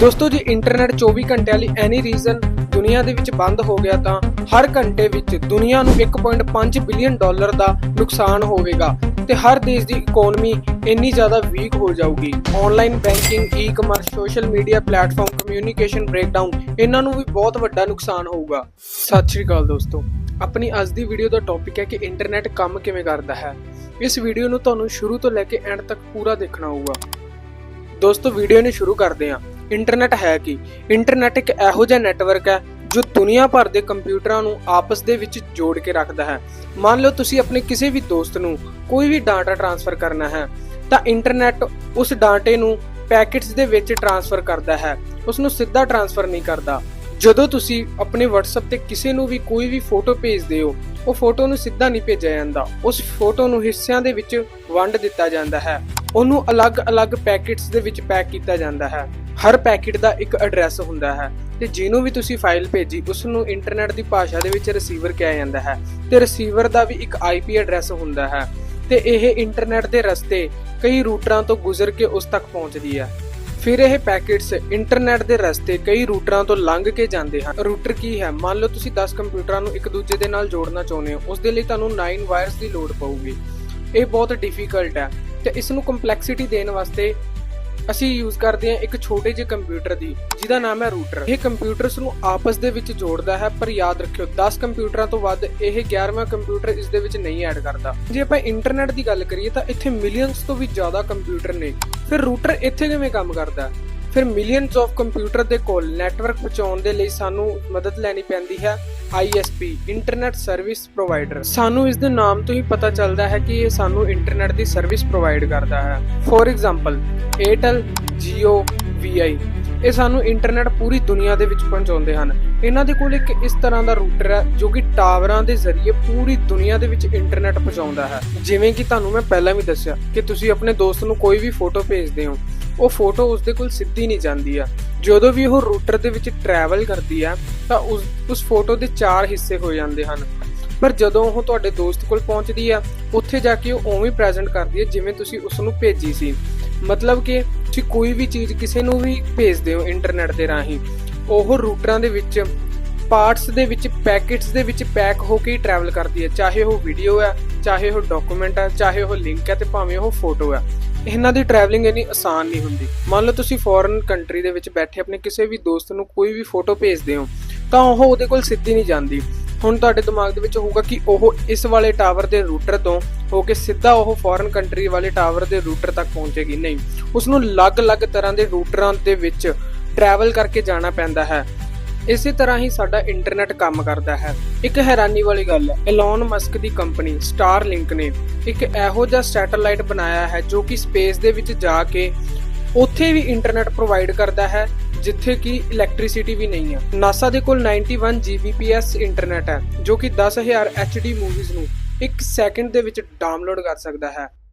ਦੋਸਤੋ, ਜੇ ਇੰਟਰਨੈਟ 24 ਘੰਟਿਆਂ ਲਈ ਐਨੀ ਰੀਜ਼ਨ ਦੁਨੀਆ ਦੇ ਵਿੱਚ ਬੰਦ ਹੋ ਗਿਆ ਤਾਂ ਹਰ ਘੰਟੇ ਵਿੱਚ ਦੁਨੀਆ ਨੂੰ 1.5 ਬਿਲੀਅਨ ਡਾਲਰ ਦਾ ਨੁਕਸਾਨ ਹੋਵੇਗਾ ਤੇ ਹਰ ਦੇਸ਼ ਦੀ ਇਕਨੋਮੀ ਇੰਨੀ ਜ਼ਿਆਦਾ ਵੀਕ ਹੋ ਜਾਊਗੀ। Online banking e-commerce social media platform communication breakdown ਇਹਨਾਂ ਨੂੰ ਵੀ ਬਹੁਤ ਵੱਡਾ ਨੁਕਸਾਨ ਹੋਊਗਾ। ਸਤਿ ਸ਼੍ਰੀ ਅਕਾਲ ਦੋਸਤੋ। ਆਪਣੀ ਅੱਜ ਦੀ ਵੀਡੀਓ ਦਾ ਟੌਪਿਕ ਹੈ ਕਿ ਇੰਟਰਨੈਟ ਕੰਮ ਕਿਵੇਂ ਕਰਦਾ ਹੈ। ਇਸ ਵੀਡੀਓ ਨੂੰ ਤੁਹਾਨੂੰ ਸ਼ੁਰੂ ਤੋਂ ਲੈ ਕੇ ਐਂਡ ਤੱਕ ਪੂਰਾ ਦੇਖਣਾ ਹੋਊਗਾ। ਦੋਸਤੋ ਵੀਡੀਓ ਨੂੰ ਸ਼ੁਰੂ ਕਰਦੇ ਹਾਂ। ਇੰਟਰਨੈਟ ਹੈ ਕੀ? ਇੰਟਰਨੈਟ ਇੱਕ ਇਹੋ ਜਿਹਾ ਨੈਟਵਰਕ ਹੈ ਜੋ ਦੁਨੀਆ ਭਰ ਦੇ ਕੰਪਿਊਟਰਾਂ ਨੂੰ ਆਪਸ ਦੇ ਵਿੱਚ ਜੋੜ ਕੇ ਰੱਖਦਾ ਹੈ। ਮੰਨ ਲਓ ਤੁਸੀਂ ਆਪਣੇ ਕਿਸੇ ਵੀ ਦੋਸਤ ਨੂੰ ਕੋਈ ਵੀ ਡਾਟਾ ਟ੍ਰਾਂਸਫਰ ਕਰਨਾ ਹੈ, ਤਾਂ ਇੰਟਰਨੈਟ ਉਸ ਡਾਟੇ ਨੂੰ ਪੈਕੇਟਸ ਦੇ ਵਿੱਚ ਟ੍ਰਾਂਸਫਰ ਕਰਦਾ ਹੈ। ਉਸ ਨੂੰ ਸਿੱਧਾ ਟ੍ਰਾਂਸਫਰ ਨਹੀਂ ਕਰਦਾ। ਜਦੋਂ ਤੁਸੀਂ ਆਪਣੇ WhatsApp ਤੇ ਕਿਸੇ ਨੂੰ ਵੀ ਕੋਈ ਵੀ ਫੋਟੋ ਭੇਜਦੇ ਹੋ, ਉਹ ਫੋਟੋ ਨੂੰ ਸਿੱਧਾ ਨਹੀਂ ਭੇਜਿਆ ਜਾਂਦਾ। ਉਸ ਫੋਟੋ ਨੂੰ ਹਿੱਸਿਆਂ ਦੇ ਵਿੱਚ ਵੰਡ ਦਿੱਤਾ ਜਾਂਦਾ ਹੈ। ਉਹਨੂੰ ਅਲੱਗ-ਅਲੱਗ ਪੈਕੇਟਸ ਦੇ ਵਿੱਚ ਪੈਕ ਕੀਤਾ ਜਾਂਦਾ ਹੈ। ਹਰ ਪੈਕੇਟ ਦਾ ਇੱਕ ਐਡਰੈਸ ਹੁੰਦਾ ਹੈ ਤੇ ਜਿਹਨੂੰ ਵੀ ਤੁਸੀਂ ਫਾਈਲ ਭੇਜੀ ਉਸ ਨੂੰ ਇੰਟਰਨੈਟ ਦੀ ਭਾਸ਼ਾ ਦੇ ਵਿੱਚ ਰਿਸੀਵਰ ਕਿਹਾ ਜਾਂਦਾ ਹੈ ਤੇ ਰਿਸੀਵਰ ਦਾ ਵੀ ਇੱਕ ਆਈਪੀ ਐਡਰੈਸ ਹੁੰਦਾ ਹੈ ਤੇ ਇਹ ਇੰਟਰਨੈਟ ਦੇ ਰਸਤੇ ਕਈ ਰੂਟਰਾਂ ਤੋਂ ਗੁਜ਼ਰ ਕੇ ਉਸ ਤੱਕ ਪਹੁੰਚਦੀ ਹੈ। ਫਿਰ ਇਹ ਪੈਕੇਟਸ ਇੰਟਰਨੈਟ ਦੇ ਰਸਤੇ ਕਈ ਰੂਟਰਾਂ ਤੋਂ ਲੰਘ ਕੇ ਜਾਂਦੇ ਹਨ। ਰੂਟਰ ਕੀ ਹੈ? ਮੰਨ ਲਓ ਤੁਸੀਂ 10 ਕੰਪਿਊਟਰਾਂ ਨੂੰ ਇੱਕ ਦੂਜੇ ਦੇ ਨਾਲ ਜੋੜਨਾ ਚਾਹੁੰਦੇ ਹੋ ਉਸ ਦੇ ਲਈ ਤੁਹਾਨੂੰ 9 ਵਾਇਰਸ ਦੀ ਲੋੜ ਪਊਗੀ। ਇਹ ਬਹੁਤ ਡਿਫਿਕਲਟ ਹੈ। ਤੇ ਇਸ ਨੂੰ ਕੰਪਲੈਕਸਿਟੀ ਦੇਣ ਵਾਸਤੇ ਅਸੀਂ ਯੂਜ਼ ਕਰਦੇ ਹਾਂ ਇੱਕ ਛੋਟੇ ਜਿਹੇ ਕੰਪਿਊਟਰ ਦੀ, ਜਿਹਦਾ ਨਾਮ ਹੈ ਰੂਟਰ ਇਹ ਕੰਪਿਊਟਰਸ ਨੂੰ ਆਪਸ ਦੇ ਵਿੱਚ ਜੋੜਦਾ ਹੈ, ਪਰ ਯਾਦ ਰੱਖਿਓ 10 ਕੰਪਿਊਟਰਾਂ ਤੋਂ ਵੱਧ ਇਹ 11ਵਾਂ ਕੰਪਿਊਟਰ ਇਸ ਦੇ ਵਿੱਚ ਨਹੀਂ ਐਡ ਕਰਦਾ। ਜੇ ਆਪਾਂ ਇੰਟਰਨੈਟ ਦੀ ਗੱਲ ਕਰੀਏ ਤਾਂ ਇੱਥੇ ਮਿਲੀਅਨਸ ਤੋਂ ਵੀ ਜ਼ਿਆਦਾ ਕੰਪਿਊਟਰ ਨੇ। ਫਿਰ ਰੂਟਰ ਇੱਥੇ ਕਿਵੇਂ ਕੰਮ ਕਰਦਾ? ਫਿਰ ਮਿਲੀਅਨਸ ਆਫ ਕੰਪਿਊਟਰ ਦੇ ਕੋਲ ਨੈਟਵਰਕ ਪਹੁੰਚਾਉਣ ਦੇ ਲਈ ਸਾਨੂੰ ਮਦਦ ਲੈਣੀ ਪੈਂਦੀ ਹੈ ISP ਇੰਟਰਨੈਟ ਸਰਵਿਸ ਪ੍ਰੋਵਾਈਡਰ ਸਾਨੂੰ ਇਸ ਦੇ ਨਾਮ ਤੋਂ ਹੀ ਪਤਾ ਚੱਲਦਾ ਹੈ ਕਿ ਇਹ ਸਾਨੂੰ ਇੰਟਰਨੈਟ ਦੀ ਸਰਵਿਸ ਪ੍ਰੋਵਾਈਡ ਕਰਦਾ ਹੈ। For example Airtel Jio VI ਇਹ ਸਾਨੂੰ ਇੰਟਰਨੈਟ ਪੂਰੀ ਦੁਨੀਆ ਦੇ ਵਿੱਚ ਪਹੁੰਚਾਉਂਦੇ ਹਨ। ਇਹਨਾਂ ਦੇ ਕੋਲ ਇੱਕ ਇਸ ਤਰ੍ਹਾਂ ਦਾ ਰੂਟਰ ਹੈ ਜੋ ਕਿ ਟਾਵਰਾਂ ਦੇ ਜ਼ਰੀਏ ਪੂਰੀ ਦੁਨੀਆ ਦੇ ਵਿੱਚ ਇੰਟਰਨੈਟ ਪਹੁੰਚਾਉਂਦਾ ਹੈ। ਜਿਵੇਂ ਕਿ ਤੁਹਾਨੂੰ ਮੈਂ ਪਹਿਲਾਂ ਵੀ ਦੱਸਿਆ ਕਿ ਤੁਸੀਂ ਆਪਣੇ ਦੋਸਤ ਨੂੰ ਕੋਈ ਵੀ ਫੋਟੋ ਭੇਜਦੇ ਹੋ। ਉਹ ਫੋਟੋ ਉਸਦੇ ਕੋਲ ਸਿੱਧੀ ਨਹੀਂ ਜਾਂਦੀ ਆ। ਜਦੋਂ ਵੀ ਉਹ ਰੂਟਰ ਦੇ ਵਿੱਚ ਟਰੈਵਲ ਕਰਦੀ ਆ, ਤਾਂ ਉਸ ਉਸ ਫੋਟੋ ਦੇ ਚਾਰ ਹਿੱਸੇ ਹੋ ਜਾਂਦੇ ਹਨ। ਪਰ ਜਦੋਂ ਉਹ ਤੁਹਾਡੇ ਦੋਸਤ ਕੋਲ ਪਹੁੰਚਦੀ ਆ, ਉੱਥੇ ਜਾ ਕੇ ਉਹ ਉਵੇਂ ਪ੍ਰੈਜ਼ੈਂਟ ਕਰਦੀ ਹੈ ਜਿਵੇਂ ਤੁਸੀਂ ਉਸ ਨੂੰ ਭੇਜੀ ਸੀ। ਮਤਲਬ ਕਿ ਤੁਸੀਂ ਕੋਈ ਵੀ ਚੀਜ਼ ਕਿਸੇ ਨੂੰ ਵੀ ਭੇਜਦੇ ਹੋ ਇੰਟਰਨੈਟ ਦੇ ਰਾਹੀਂ। ਉਹ ਰੂਟਰਾਂ ਦੇ ਵਿੱਚ ਪਾਰਟਸ ਦੇ ਵਿੱਚ ਪੈਕੇਟਸ ਦੇ ਵਿੱਚ ਪੈਕ ਹੋ ਕੇ ਹੀ ਟਰੈਵਲ ਕਰਦੀ ਹੈ ਚਾਹੇ ਉਹ ਵੀਡੀਓ ਹੈ ਚਾਹੇ ਉਹ ਡਾਕੂਮੈਂਟ ਹੈ ਚਾਹੇ ਉਹ ਲਿੰਕ ਹੈ ਤੇ ਭਾਵੇਂ ਉਹ ਫੋਟੋ ਹੈ ਇਹਨਾਂ ਦੀ ਟਰੈਵਲਿੰਗ ਇੰਨੀ ਆਸਾਨ ਨਹੀਂ ਹੁੰਦੀ। ਮੰਨ ਲਓ ਤੁਸੀਂ ਫੋਰਨ ਕੰਟਰੀ ਦੇ ਵਿੱਚ ਬੈਠੇ ਆਪਣੇ ਕਿਸੇ ਵੀ ਦੋਸਤ ਨੂੰ ਕੋਈ ਵੀ ਫੋਟੋ ਭੇਜਦੇ ਹੋ, ਤਾਂ ਉਹ ਉਹਦੇ ਕੋਲ ਸਿੱਧੀ ਨਹੀਂ ਜਾਂਦੀ। ਹੁਣ ਤੁਹਾਡੇ ਦਿਮਾਗ ਦੇ ਵਿੱਚ ਹੋਊਗਾ ਕਿ ਉਹ ਇਸ ਵਾਲੇ ਟਾਵਰ ਦੇ ਰੂਟਰ ਤੋਂ ਹੋ ਕੇ ਸਿੱਧਾ ਉਹ ਫੋਰਨ ਕੰਟਰੀ ਵਾਲੇ ਟਾਵਰ ਦੇ ਰੂਟਰ ਤੱਕ ਪਹੁੰਚੇਗੀ। ਨਹੀਂ ਉਸ ਨੂੰ ਅਲੱਗ-ਅਲੱਗ ਤਰ੍ਹਾਂ ਦੇ ਰੂਟਰਾਂ ਦੇ ਵਿੱਚ ਟਰੈਵਲ ਕਰਕੇ ਜਾਣਾ ਪੈਂਦਾ ਹੈ। ਇਸੇ ਤਰ੍ਹਾਂ ਹੀ ਸਾਡਾ ਇੰਟਰਨੈਟ ਕੰਮ ਕਰਦਾ ਹੈ। ਇੱਕ ਹੈਰਾਨੀ ਵਾਲੀ ਗੱਲ ਹੈ ਐਲਨ ਮਸਕ ਦੀ ਕੰਪਨੀ ਸਟਾਰਲਿੰਕ ਨੇ ਇੱਕ ਇਹੋ ਜਿਹਾ ਸੈਟੇਲਾਈਟ ਬਣਾਇਆ ਹੈ ਜੋ ਕਿ ਸਪੇਸ ਦੇ ਵਿੱਚ ਜਾ ਕੇ ਉੱਥੇ ਵੀ ਇੰਟਰਨੈਟ ਪ੍ਰੋਵਾਈਡ ਕਰਦਾ ਹੈ, ਜਿੱਥੇ ਕਿ ਇਲੈਕਟ੍ਰਿਸਿਟੀ ਵੀ ਨਹੀਂ ਹੈ। ਨਾਸਾ ਦੇ ਕੋਲ 91 Gbps ਇੰਟਰਨੈਟ ਹੈ, ਜੋ ਕਿ 10000 HD ਮੂਵੀਜ਼ ਨੂੰ ਇੱਕ ਸੈਕਿੰਡ ਦੇ ਵਿੱਚ ਡਾਊਨਲੋਡ ਕਰ ਸਕਦਾ ਹੈ।